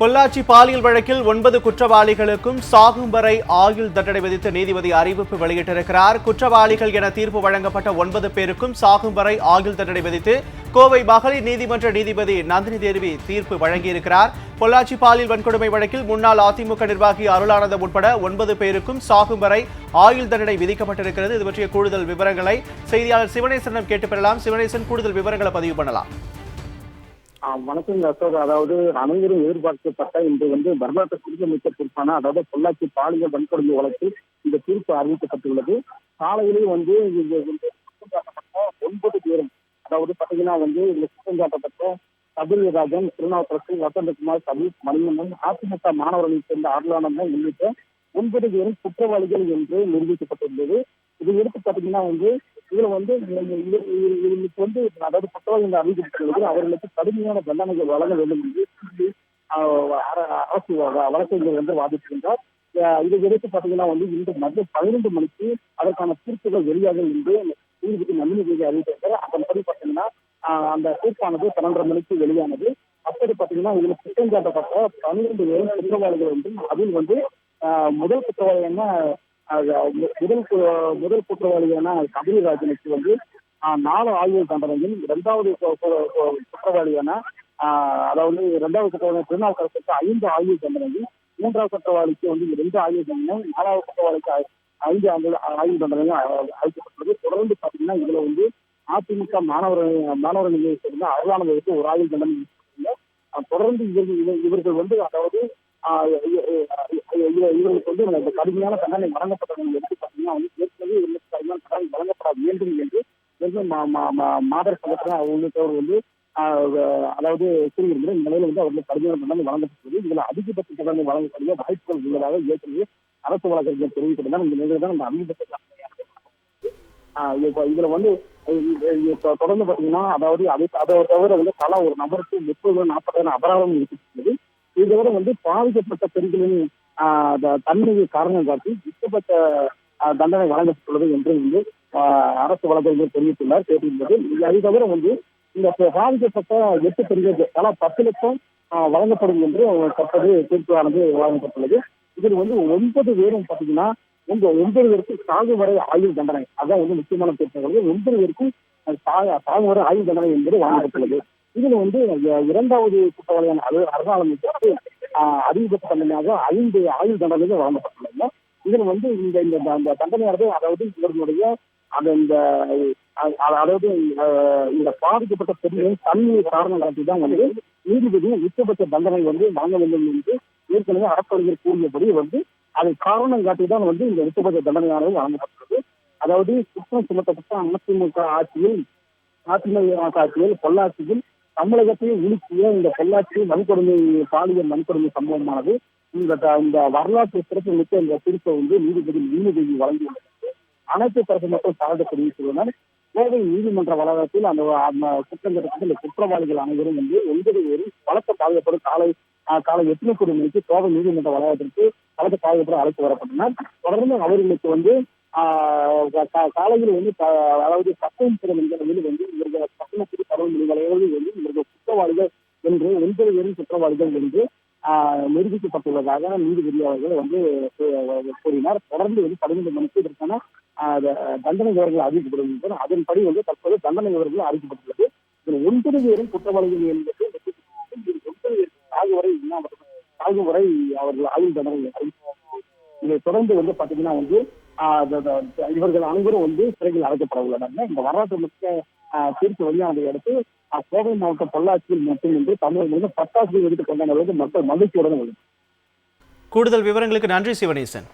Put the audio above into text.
பொள்ளாச்சி பாலியல் வழக்கில் ஒன்பது குற்றவாளிகளுக்கும் சாகும் வரை ஆயுள் தண்டனை விதித்து நீதிபதி அறிவிப்பு வெளியிட்டிருக்கிறார். குற்றவாளிகள் என தீர்ப்பு வழங்கப்பட்ட ஒன்பது பேருக்கும் சாகும் வரை ஆயுள் தண்டனை விதித்து கோவை மகளிர் நீதிமன்ற நீதிபதி நந்தினி தேவி தீர்ப்பு வழங்கியிருக்கிறார். பொள்ளாச்சி பாலியல் வன்கொடுமை வழக்கில் முன்னாள் அதிமுக நிர்வாகி அருளானந்தம் உட்பட ஒன்பது பேருக்கும் சாகும் வரை ஆயுள் தண்டனை விதிக்கப்பட்டிருக்கிறது. இது பற்றிய கூடுதல் விவரங்களை செய்தியாளர் சிவனேசனிடம் கேட்டு பெறலாம். சிவனேசன் கூடுதல் விவரங்களை பதிவு பண்ணலாம். வணக்கம் அசோக் அதாவது அனைவரும் எதிர்பார்க்கப்பட்ட இன்று வந்து வரலாற்று குடியமைச்சர் தீர்ப்பான அதாவது பொள்ளாச்சி பாலியல் வன்கொடுமை வழக்கில் இந்த தீர்ப்பு அறிவிக்கப்பட்டுள்ளது காலையிலே வந்து இந்த வந்து குற்றம் சாட்டப்பட்ட ஒன்பது பேரும் அதாவது பாத்தீங்கன்னா வந்து இந்த குற்றம் சாட்டப்பட்ட கபில்ராஜன் திருநாவுக்கரசு வசந்தகுமார் சதீஷ் மணிமன்னன் அதிமுக மாணவர்களைச் சேர்ந்த அருளானந்தம் உள்ளிட்ட ஒன்பது பேரும் குற்றவாளிகள் என்று நிரூபிக்கப்பட்டிருந்தது இது எடுத்து பாத்தீங்கன்னா வந்து இதுல வந்து இவங்களுக்கு வந்து அதாவது குற்றவாளிகள் அறிவிக்கப்பட்டுள்ளது அவர்களுக்கு கடுமையான தண்டனைகள் வழங்க வேண்டும் என்று அரசு வழக்கறிஞர் வந்து வாதிட்டிருந்தார். இதை எடுத்து பாத்தீங்கன்னா வந்து இன்று மதியம் பதினெண்டு மணிக்கு அதற்கான தீர்ப்புகள் வெளியாகும் என்று நீதிபதி நந்தினி தேவி அறிவித்திருந்தார். அதன்படி பாத்தீங்கன்னா அந்த தீர்ப்பானது பன்னெண்டரை மணிக்கு வெளியானது. அப்படி பாத்தீங்கன்னா இதுல குற்றம் சாட்டப்பட்ட பன்னிரண்டு பேரும் குற்றவாளிகள் வந்து அதில் வந்து முதல் குற்றவாளியான முதல் கு- முதல் குற்றவாளியான கபிலராஜனுக்கு வந்து நாலு ஆயுள் தண்டனையும் இரண்டாவது குற்றவாளியான அதாவது இரண்டாவது குற்றவாளி திருநாவுக்கரசுக்கு ஐந்து ஆயுள் தண்டனையும் மூன்றாவது குற்றவாளிக்கு வந்து இரண்டு ஆயுள் தண்டனையும் நாலாவது குற்றவாளிக்கு ஐந்து ஆண்டு ஆயுள் தண்டனையும் அழைக்கப்பட்டுள்ளது அளிக்கப்பட்டுள்ளது. தொடர்ந்து பாத்தீங்கன்னா இதுல வந்து அதிமுக மாணவர் மாணவர் நிலையை சேர்ந்த அருளானவருக்கு ஒரு ஆயுள் தண்டனை தொடர்ந்து இவர்கள் இவர்கள் வந்து அதாவது இவர்களுக்கு வந்து இந்த கடுமையான தண்டனை வழங்கப்பட்டதை எடுத்து பார்த்தீங்கன்னா வந்து ஏற்கனவே இவர்களுக்கு கடுமையான தண்டனை வந்து மா- மா- மாதர் சங்கத்தினர் உள்ளிட்டவர் வந்து ஆஹ் அதாவது கூறியிருந்த இந்த நிலையில வந்து அவர்கள் கடுமையான தண்டனை வழங்கப்பட்டது. இதுல அதிகபட்ச தண்டனை வழங்கக்கூடிய வாய்ப்புகள் உள்ளதாக ஏற்கனவே அரசு வழக்கறிஞர் தெரிவித்திருந்தார். இந்த நிலையில தான் இந்த அதிகபட்ச தண்டனையானது ஆஹ் இதுல வந்து தொடர்ந்து பாத்தீங்கன்னா அதாவது அதை அதை தவிர வந்து தலா ஒரு நபருக்கு முப்பது நாற்பதாயிரம் அபராதம் இருக்கிறது இதை வந்து பாதிக்கப்பட்ட பெண்களின் ஆஹ் தன்மையை காரணம் காட்டி உச்சபட்ச தண்டனை வழங்கப்பட்டுள்ளது என்று வந்து அரசு வழக்கறிஞர் தெரிவித்துள்ளார் கேட்டிருந்தது. அதை தவிர வந்து இந்த ப- பாதிக்கப்பட்ட எட்டு பெண்களுக்கு ஆனால் பத்து லட்சம் வழங்கப்படும் என்று தற்போது தீர்ப்பானது வழங்கப்பட்டுள்ளது. இதில் வந்து ஒன்பது பேரும் பாத்தீங்கன்னா உங்க ஒன்பது பேருக்கும் சாகு வரை ஆயுள் தண்டனை. அதான் வந்து முக்கியமான தீர்ப்புகள் ஒன்பது பேருக்கும் அஹ், சாகு வரை ஆயுள் தண்டனை என்பது வழங்கப்பட்டுள்ளது. இதில் வந்து இரண்டாவது குற்றவாளியான அரு அருணாளனுக்கு அதிகபட்ச தண்டனையாக ஐந்து ஆயுள் தண்டனைகள் வழங்கப்பட்டுள்ளது இதில் வந்து இந்த இந்த தண்டனையானது அதாவது இவர்களுடைய அது இந்த அதாவது இந்த பாதிக்கப்பட்ட பெண்களின் தன்மையை காரணம் காட்டி தான் வந்து நீதிபதி உச்சபட்ச தண்டனை வந்து வழங்க வேண்டும் என்று ஏற்கனவே அரசறிஞர் கூறியபடி வந்து அதை காரணம் காட்டி தான் வந்து இந்த உச்சபட்ச தண்டனையானது வழங்கப்பட்டுள்ளது அதாவது குற்றம் சுமத்தப்பட்ட அதிமுக ஆட்சியில் அதிமுக ஆட்சியில் பொள்ளாச்சியில் தமிழகத்தை உலுக்கிய இந்த பொள்ளாச்சி வன்கொடுமை பாலியல் வன்கொடுமை சம்பவமானது இந்த இந்த வரலாற்று சிறப்பு மிக்க இந்த தீர்ப்பை வந்து நீதிபதி நீதிபதி வழங்கியுள்ளது. அனைத்து தரப்பு மக்கள் சார்ந்த தெரிவித்துள்ளனர் கோவை நீதிமன்ற வளாகத்தில் அந்த அந்த இந்த குற்றவாளிகள் அனைவரும் வந்து ஒன்பது பேரும் பலத்த பாதுகாப்போடு காலை காலை எட்டு கோடி மணிக்கு கோவை நீதிமன்ற வளாகத்திற்கு பலத்த பாதுகாப்போடு அழைத்து வரப்பட்டனர். தொடர்ந்து அவர்களுக்கு வந்து கா- காலையில் வந்து அதாவது சட்டம் சில மணிகளில் வந்து இவர்கள் சட்டமத்திற்கு கடவுள் மணி வந்து இவர்கள் குற்றவாளிகள் என்று ஒன்பது பேரும் குற்றவாளிகள் என்று நிரூபிக்கப்பட்டுள்ளதாக நீதிபதி அவர்கள் வந்து கூறினார். தொடர்ந்து வந்து பதினைந்து மணிக்கு இதற்கான தண்டனை விவரங்கள் அறிவிக்கப்படுகின்றன அதன்படி வந்து தற்போது தண்டனை விவரங்கள் அறிவிக்கப்பட்டுள்ளது. இதில் ஒன்பது பேரும் குற்றவாளிகள் என்பது ஒன்பது சாகு வரை சாகு வரை அவர்கள் ஆயுள் தண்டனை இதை தொடர்ந்து வந்து பாத்தீங்கன்னா வந்து இவர்கள் அனைவரும் வந்து சிறையில் அடைக்கப்பட உள்ளனர். இந்த வரலாற்று மிக்க தீர்ப்பு வெளியானதை அடுத்து கோவை மாவட்டம் பொள்ளாச்சியில் மட்டுமின்றி இன்று தமிழகம் முழுவதும் பட்டாசு வெடித்து கொண்டாடுவது மக்கள் மகிழ்ச்சியுடன் உள்ளது கூடுதல் விவரங்களுக்கு நன்றி சிவனேசன்.